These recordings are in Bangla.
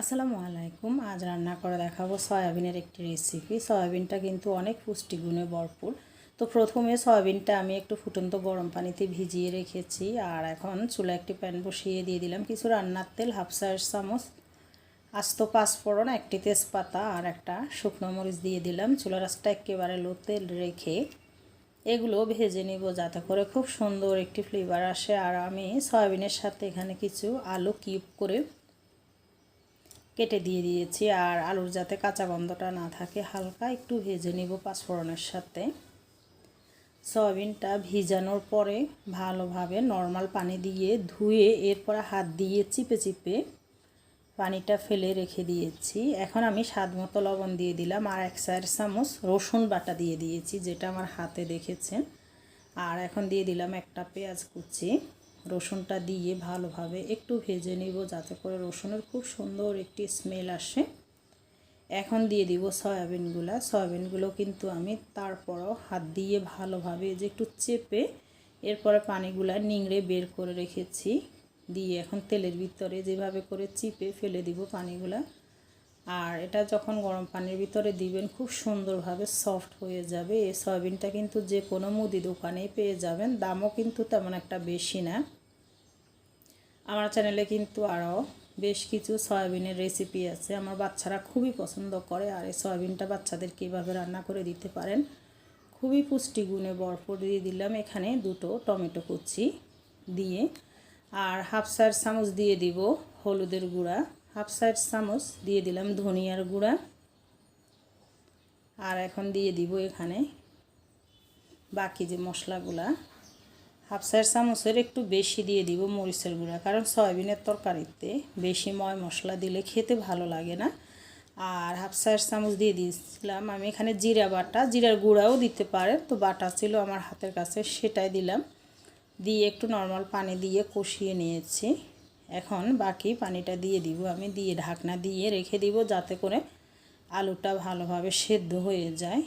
আসসালামু আলাইকুম। আজ রান্না করে দেখাবো সয়াবিনের একটি রেসিপি সয়াবিনটা কিন্তু অনেক পুষ্টিগুণে ভরপুর। তো প্রথমে সয়াবিনটা আমি একটু ফুটন্ত গরম পানিতে ভিজিয়ে রেখেছি আর এখন চুলা একটি প্যান বসিয়ে দিয়ে দিলাম কিছু রান্নার তেল, হাফ চার চামচ, আস্ত পাঁচফোড়ন, একটি তেজপাতা আর একটা শুকনো মরিচ দিয়ে দিলাম। চুলা রাসটা একেবারে লো তেল রেখে এগুলো ভেজে নিব যাতে করে খুব সুন্দর একটি ফ্লেভার আসে। আর আমি সয়াবিনের সাথে এখানে কিছু আলু কিউব করে কেটে দিয়ে দিয়েছি আর আলুর যাতে কাঁচা গন্ধটা না থাকে, হালকা একটু ভেজে নিব পাঁচফোড়নের সাথে। সয়াবিনটা ভিজানোর পরে ভালোভাবে নর্মাল পানি দিয়ে ধুয়ে এরপরে হাত দিয়ে চিপে চিপে পানিটা ফেলে রেখে দিয়েছি। এখন আমি স্বাদ মতো লবণ দিয়ে দিলাম আর এক চার চামচ রসুন বাটা দিয়ে দিয়েছি, যেটা আমার হাতে দেখেছেন। আর এখন দিয়ে দিলাম একটা পেঁয়াজ কুচি। রসুনটা দিয়ে ভালোভাবে একটু ভেজে নিব, যাতে করে রসুনের খুব সুন্দর একটি স্মেল আসে। এখন দিয়ে দিব সয়াবিনগুলো। সয়াবিনগুলো কিন্তু আমি তারপরও হাত দিয়ে ভালোভাবে যে একটু চেপে এরপরে পানিগুলা নিংড়ে বের করে রেখেছি। দিয়ে এখন তেলের ভিতরে যেভাবে করে চিপে ফেলে দিব পানিগুলা। আর এটা যখন গরম পানির ভিতরে দিবেন, খুব সুন্দরভাবে সফট হয়ে যাবে। এই সয়াবিনটা কিন্তু যে কোনো মুদি দোকানেই পেয়ে যাবেন। দামও কিন্তু তেমন একটা বেশি না। আমার চ্যানেলে কিন্তু আরও বেশ কিছু সয়াবিনের রেসিপি আছে। আমার বাচ্চারা খুবই পছন্দ করে আর এই সয়াবিনটা বাচ্চাদের কীভাবে রান্না করে দিতে পারেন, খুবই পুষ্টিগুণে ভরপুর দিয়ে দিলাম এখানে দুটো টমেটো কুচি দিয়ে। আর হাফ সাইড চামচ দিয়ে দিব হলুদের গুঁড়া, হাফ সাইড চামচ দিয়ে দিলাম ধনিয়ার গুঁড়া। আর এখন দিয়ে দিব এখানে বাকি যে মশলাগুলা হাফ সাইড চামচের একটু বেশি দিয়ে দিব মরিচের গুঁড়া, কারণ সয়াবিনের তরকারিতে বেশি ময় মশলা দিলে খেতে ভালো লাগে না। আর হাফ সাইড চামচ দিয়ে দিয়েছিলাম আমি এখানে জিরা বাটা, জিরার গুঁড়াও দিতে পারে তো বাটা ছিল আমার হাতের কাছে সেটাই দিলাম। দিয়ে একটু নর্মাল পানি দিয়ে কষিয়ে নিয়েছি। এখন বাকি পানিটা দিয়ে দিব আমি, দিয়ে ঢাকনা দিয়ে রেখে দিব যাতে করে আলুটা ভালোভাবে সেদ্ধ হয়ে যায়।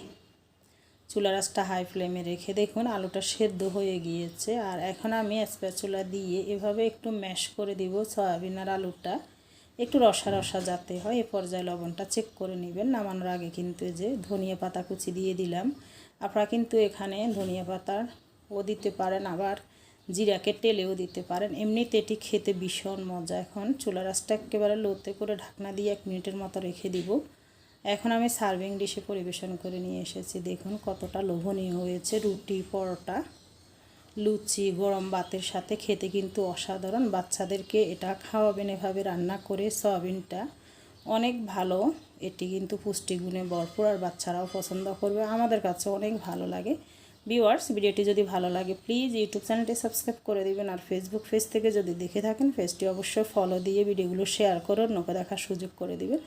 চুলা রাসটা হাই ফ্লেমে রেখে দেখুন আলুটা সেদ্ধ হয়ে গিয়েছে। আর এখন আমি স্প্যাচুলা দিয়ে এভাবে একটু ম্যাশ করে দিব সয়াবিন আর আলুটা। একটু রসা রসা যাতে হয়, এ পর্যায়ে লবণটা চেক করে নেবেন। নামানোর আগে কিন্তু যে ধনিয়া পাতা কুচি দিয়ে দিলাম। আপনারা কিন্তু এখানে ধনিয়া পাতার ও দিতে পারেন, আবার জিরাকে টেলেও দিতে পারেন। এমনিতে এটি খেতে ভীষণ মজা। এখন চুলা রাসটা একেবারে লোতে করে ঢাকনা দিয়ে এক মিনিটের মতো রেখে দিব। এখন আমি সার্ভিং ডিশে পরিবেশন করে নিয়ে এসেছি। দেখুন কতটা লোভনীয় হয়েছে রুটি, পরোটা, লুচি, গরম ভাতের সাথে। খেতে কিন্তু অসাধারণ। বাচ্চাদেরকে এটা খাওয়াবেন এভাবে রান্না করে সয়াবিনটা। অনেক ভালো। এটি কিন্তু পুষ্টিগুণে ভরপুর আর বাচ্চারাও পছন্দ করবে। আমাদের কাছে অনেক ভালো লাগে। ভিউয়ার্স, ভিডিওটি যদি ভালো লাগে, প্লিজ ইউটিউব চ্যানেলটি সাবস্ক্রাইব করে দেবেন। আর ফেসবুক পেজ থেকে যদি দেখে থাকেন পেজটি অবশ্যই ফলো দিয়ে ভিডিওগুলো শেয়ার করে অন্যকে দেখার সুযোগ করে দেবেন।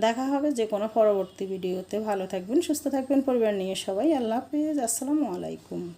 দেখা হবে যে কোনো পরবর্তী ভিডিওতে। ভালো থাকবেন, সুস্থ থাকবেন পরিবার নিয়ে সবাই। আল্লাহ হাফিজ। আসসালামু আলাইকুম।